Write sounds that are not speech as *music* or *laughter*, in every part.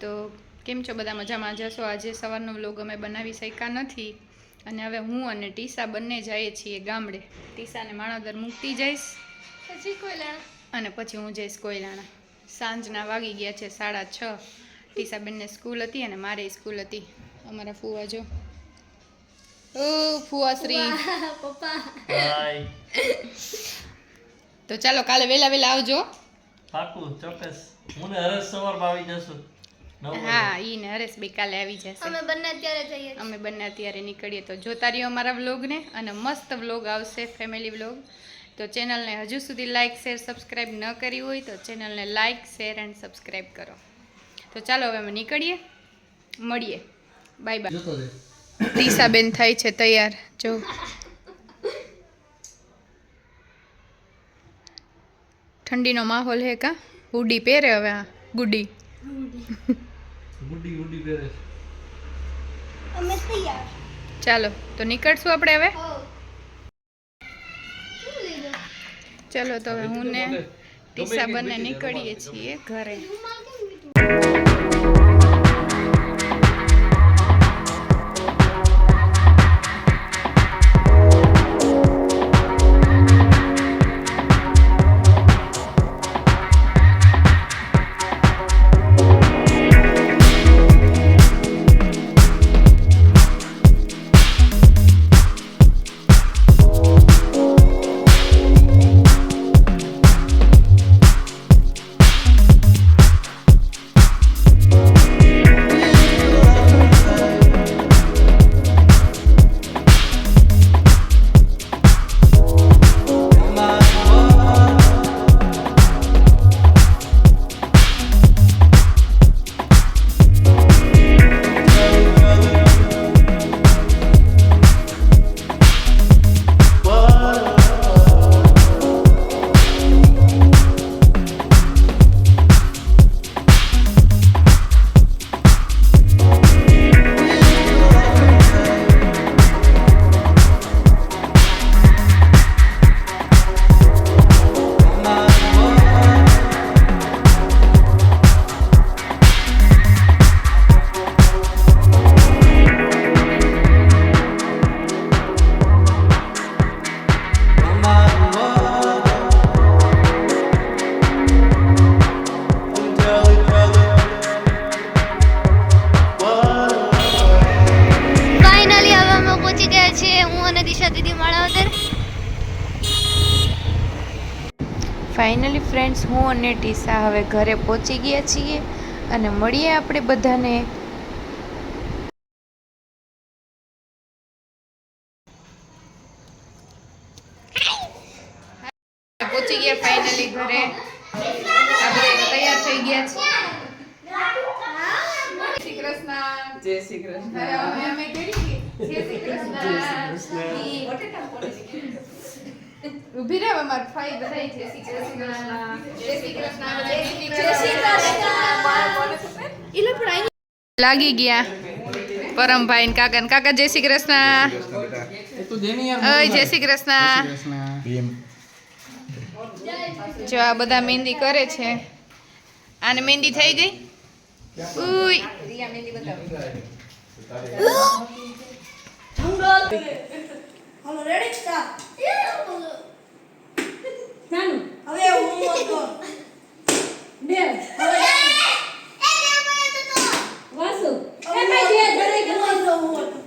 તો કેમ છો બધા મજામાં? જશો આજે સવારનો વ્લોગ અમે બનાવી શક્યા નથી? અને હવે હું અને ટીસા બંને જઈએ છીએ ગામડે. ટીસાને માણાદર મૂકતી જઈશ. પછી કોયલાણા. અને પછી હું જઈશ કોયલાણા. સાંજના વાગી ગયા છે સાડા છ. ટીસાબેનને સ્કૂલ હતી અને મારે સ્કૂલ હતી. અમારા ફુવા જો. ઓ ફુવાશ્રી પપ્પા. તો ચાલો કાલે વહેલા વહેલા આવજો. પાકું ચોક્કસ. હું ને હરેશ સવારમાં આવી જશું. હા ઈ ને હરેશ બે કાલે આવી જશે. અમે બંને અત્યારે જઈએ અમે બંને અત્યારે નીકળીએ. તો જોતા રહ્યો અમારા વ્લોગને અને મસ્ત વ્લોગ આવશે ફેમિલી વ્લોગ. તો ચેનલને હજુ સુધી લાઇક શેર સબસ્ક્રાઈબ ન કરી હોય તો ચેનલને લાઇક શેર એન્ડ સબસ્ક્રાઈબ કરો. તો ચાલો હવે અમે નીકળીએ. મળીએ. બાય બાય દિશાબેન થાય છે તૈયાર. જો. ઠંડીનો માહોલ હે કા? હુડી પહેરે હવે આ ગુડી. ગુડી ગુડી પહેરે અમે તૈયાર. ચાલો તો નીકળશું આપણે હવે? ચાલો ચલો તો હવે હું ને ટીસા બંને નીકળીએ છીએ ઘરે. ફ્રેન્ડ્સ હું અને ટીસા હવે ઘરે પહોંચી ગયા છીએ અને મળીએ આપણે બધાને. પહોંચી ગયા ફાઇનલી ઘરે. આપણે તૈયાર થઈ ગયા છીએ. જય શ્રી કૃષ્ણ. જય શ્રી કૃષ્ણ. અમે અમે કરી જય શ્રી કૃષ્ણ. ઊભી રહે અમાર ફાઈ બધાય જય શ્રી કૃષ્ણ. જય શ્રી કૃષ્ણ. જય શ્રી કૃષ્ણ. લાગી ગયા. પરમભાઈ ને કાકા ને કાકા જય શ્રી કૃષ્ણ. એ તું જેની યાર ઓય જય શ્રી કૃષ્ણ. જો આ બધા મહેંદી કરે છે. આને મહેંદી થઈ ગઈ? ઉય હવે હું હતો બે હવે વાસુ જે ધરે કે હું હતો હું હતો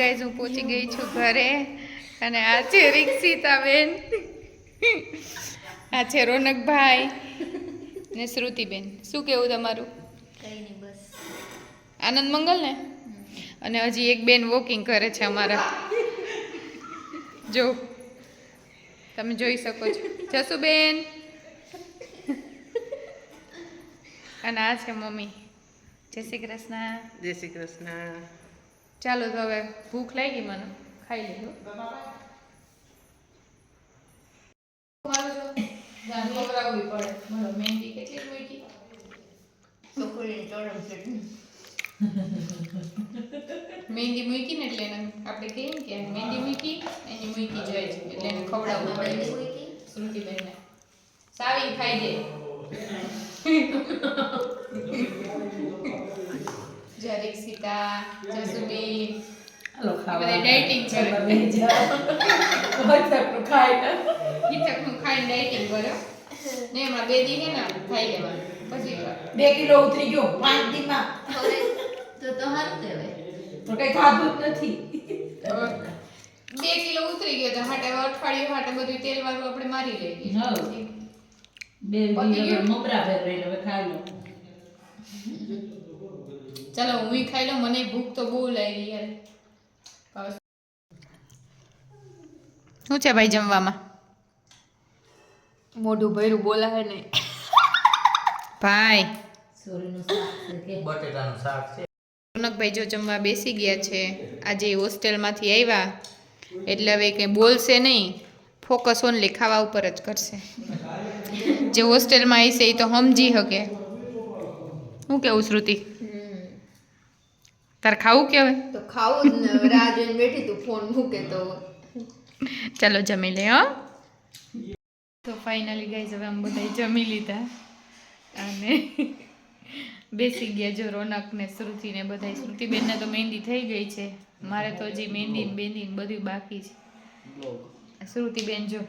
ગાઈઝ હું પહોંચી ગઈ છું ઘરે અને આ છે રિક્ષિતાબેન. આ છે રોનકભાઈ ને શ્રુતિબેન. શું કેવું તમારું? કઈ નહીં બસ. આનંદ મંગલ ને? અને હજી એક બેન વોકિંગ કરે છે અમારા. જો તમે જોઈ શકો છો. જસુબેન અને આ છે મમ્મી. જય શ્રી કૃષ્ણ. જય શ્રી કૃષ્ણ. ચાલો તો હવે ભૂખ લાગી મને. ખાઈ લીધું. મહેંદી કેટલી મૂકી ને એટલે એને આપણે કહીએ ને કે મહેંદી મૂકી એની મૂકી જાય છે. એટલે એને ખવડાવવું પડે. શ્રુતિબેનને સાવી ખાઈ દે. *laughs* જરીક સીતા જસુબી હાલો ડાયટિંગ છે. ને. ડાયટિંગ કરે ને એમાં બે દી હે ને ખાઈ લેવાનું. પછી બે કિલો ઉતરી ગયો પાંચ દીમાં. તો તો સારું કહેવાય. તો કઈ ખાધું જ નથી. બે કિલો ઉતરી ગયો તો હાટે અઠવાડિયું હાટે બધું તેલ વાળું આપણે મારી લઈએ. બે? મમરા ફેર રહીને હવે ખાઈ લો. ચાલો હું ખાઈ લઉં મને ભૂખ તો બહુ લાગી યાર. શું છે ભાઈ જમવામાં? મોઢું ભર્યું બોલાવે નહીં. ભાઈ. સોરીનું શાક છે કે? બટેટાનું શાક છે. રોનકભાઈ જો જમવા બેસી ગયા છે. આજે હોસ્ટેલમાંથી આવ્યા એટલે હવે કંઈ બોલશે નહીં. ફોકસ ઓનલી ખાવા ઉપર જ કરશે. જે હોસ્ટેલમાં આવીશે એ તો સમજી શકે શું કેવું શ્રુતિ? તારે ખાવું કે હવે? તો ખાવું જ ને રાહ જોઈને બેઠી તું ફોન મૂકે તો. ચાલો જમી લે હો. તો ફાઇનલી ગાઈઝ હવે આમ બધા જમી લીધા. અને બેસી ગયા જો રોનક ને શ્રુતિ ને બધા શ્રુતિબેનને તો મહેંદી થઈ ગઈ છે. મારે તો હજી મહેંદી ને બેંદી ને બધું બાકી છે. શ્રુતિબેન જો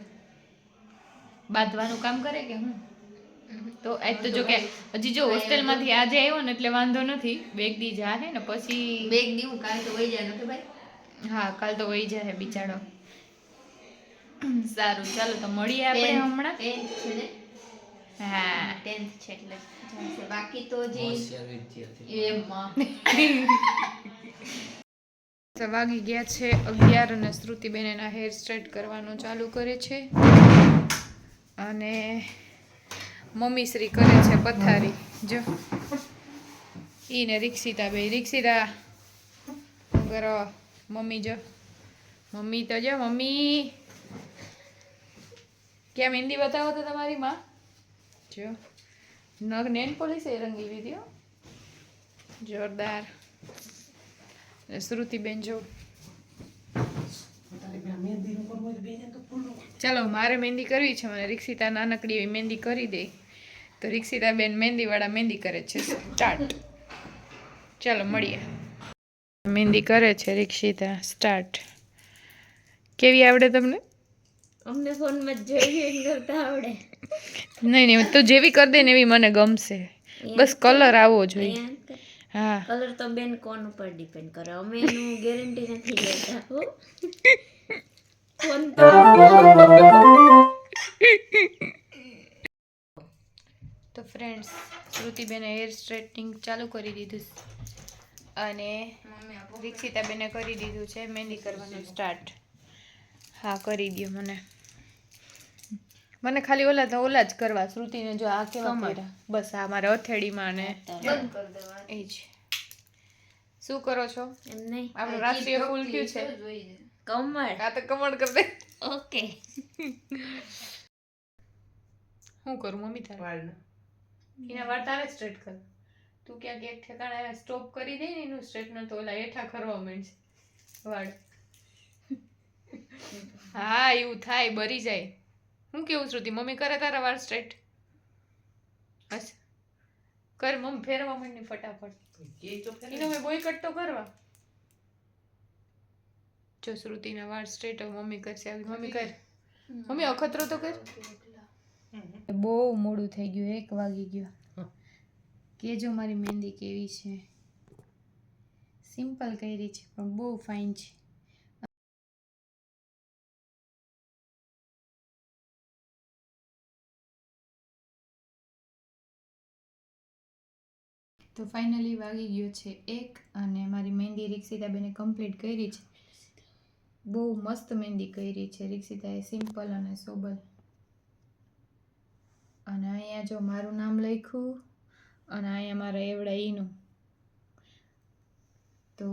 બાંધવાનું કામ કરે કે હું? તો આજ તો જો કે હજી જો હોસ્ટેલમાંથી આજે આવ્યો ને એટલે વાંધો નથી. બેગ દી જા હે ને પછી બેગ દીવું કાલ તો વહી જાય નથી ભાઈ? હા કાલ તો વહી જાય બિચારો. સારું ચાલો તો મળીએ આપણે હમણાં. છે ને? હા. ટેન્થ છે એટલે. બાકી તો જે એમાં વાગી ગયા છે અગિયાર અને શ્રુતિબેન એના હેર સ્ટ્રેટ કરવાનું ચાલુ કરે છે. અને મમ્મી શ્રી કરે છે પથારી. જો. ઈ ને રીક્ષિતા બે રિક્ષિતા કરો? મમ્મી, જો. મમ્મી તો જો, મમ્મી. ક્યાં મહેંદી બતાવો તો તમારી માં? જો. નગ નેન પોલીસ એ રંગી લીધી જોરદાર. શ્રુતિબેન, જો. ચાલો, મારે મહેંદી કરવી છે, મને રિક્ષિતા નાનકડી એવી મહેંદી કરી દે. તો રિક્ષિતાબેન મહેંદીવાળા મહેંદી કરે છે. સ્ટાર્ટ ચાલો મળીએ. મહેંદી કરે છે રિક્ષિતા સ્ટાર્ટ કેવી આવડે તમને? અમને ફોનમાં જોઈ કરતા આવડે. નહીં નહીં તો જેવી કરી દે ને એવી મને ગમશે. બસ કલર આવવો જોઈએ. હા. કલર તો બેન કોન ઉપર ડિપેન્ડ કરે? અમે એનું ગેરંટી નથી લેતા ફોન તો *laughs* શ્રુતિબેને હેર સ્ટ્રેટનિંગ ચાલુ કરી દીધું અને દીક્ષિતાબેને કરી દીધું છે મહેંદી કરવાનું સ્ટાર્ટ હા કરી દો મને. મને ખાલી ઓલા તો ઓલા જ કરવા શ્રુતિને જો આ કેવા કર્યા બસ આ મારા અથેડીમાં ને બંધ એ જ શું કરો છો? એમ નહીં. આપણું રાષ્ટ્રીય ફૂલ કયું છે? કમળ. આ તો કમળ કરી દે. ઓકે. *laughs* શું કરું મમ્મી તારે? એના વાળ તારે સ્ટ્રેટ કર. તું ક્યાંક એક ઠેકાણે સ્ટોપ કરી દે ને એનું સ્ટ્રેટનર તો ઓલા હેઠા ખરવા માંડશે. વાળ. હા એવું થાય બરી જાય. હું કેવું શ્રુતિ મમ્મી કરે તારા વાળ સ્ટ્રેટ બસ. કર મમ્મી ફેરવા માંડ ફટાફટ. એનો મેં બોયકટ તો કરવા. જો શ્રુતિના વાળ સ્ટ્રેટ મમ્મી કરશે આવી મમ્મી કર. મમ્મી અખતરો તો કર. બહુ મોડું થઈ ગયું, એક વાગી ગયો. કેજો મારી મહેંદી કેવી છે? સિમ્પલ કરી છે, પણ બહુ ફાઇન છે. તો ફાઇનલી વાગી ગયો છે એક અને મારી મહેંદી રિક્ષિતાબેને કમ્પ્લીટ કરી છે. બહુ મસ્ત મહેંદી કરી છે, રિક્ષિતાએ સિમ્પલ અને સોબર અને અહીંયા જો મારું નામ લખ્યું અને અહીંયા મારા એવડા ઈનું. તો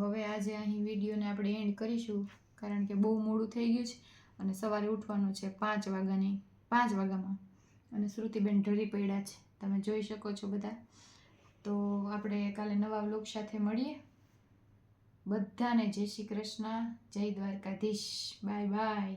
હવે આજે અહીં વિડીયોને આપણે એન્ડ કરીશું, કારણ કે બહુ મોડું થઈ ગયું છે અને સવારે ઉઠવાનું છે પાંચ વાગ્યાની, પાંચ વાગ્યામાં. અને શ્રુતિબેન ઢરી પડ્યા છે. તમે જોઈ શકો છો બધા. તો આપણે કાલે નવા વ્લોગ સાથે મળીએ. બધાને જય શ્રી કૃષ્ણ, જય દ્વારકાધીશ. Bye bye.